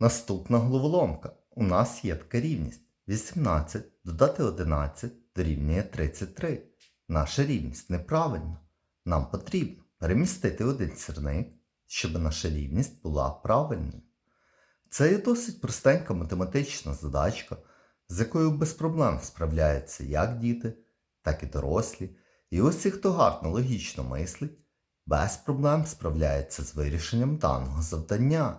Наступна головоломка. У нас є така рівність. 18 додати 11 дорівнює 33. Наша рівність неправильна. Нам потрібно перемістити один сірник, щоб наша рівність була правильною. Це є досить простенька математична задачка, з якою без проблем справляються як діти, так і дорослі. І усі, хто гарно логічно мислить, без проблем справляється з вирішенням даного завдання.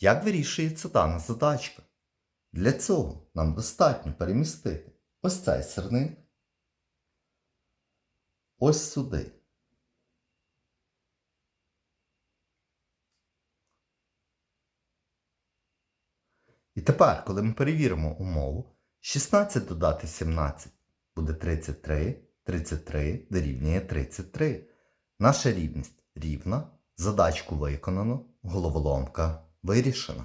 Як вирішується дана задачка? Для цього нам достатньо перемістити ось цей сирник ось сюди. І тепер, коли ми перевіримо умову, 16 додати 17 буде 33, 33 дорівнює 33. Наша рівність рівна, задачку виконано, головоломка вирішена.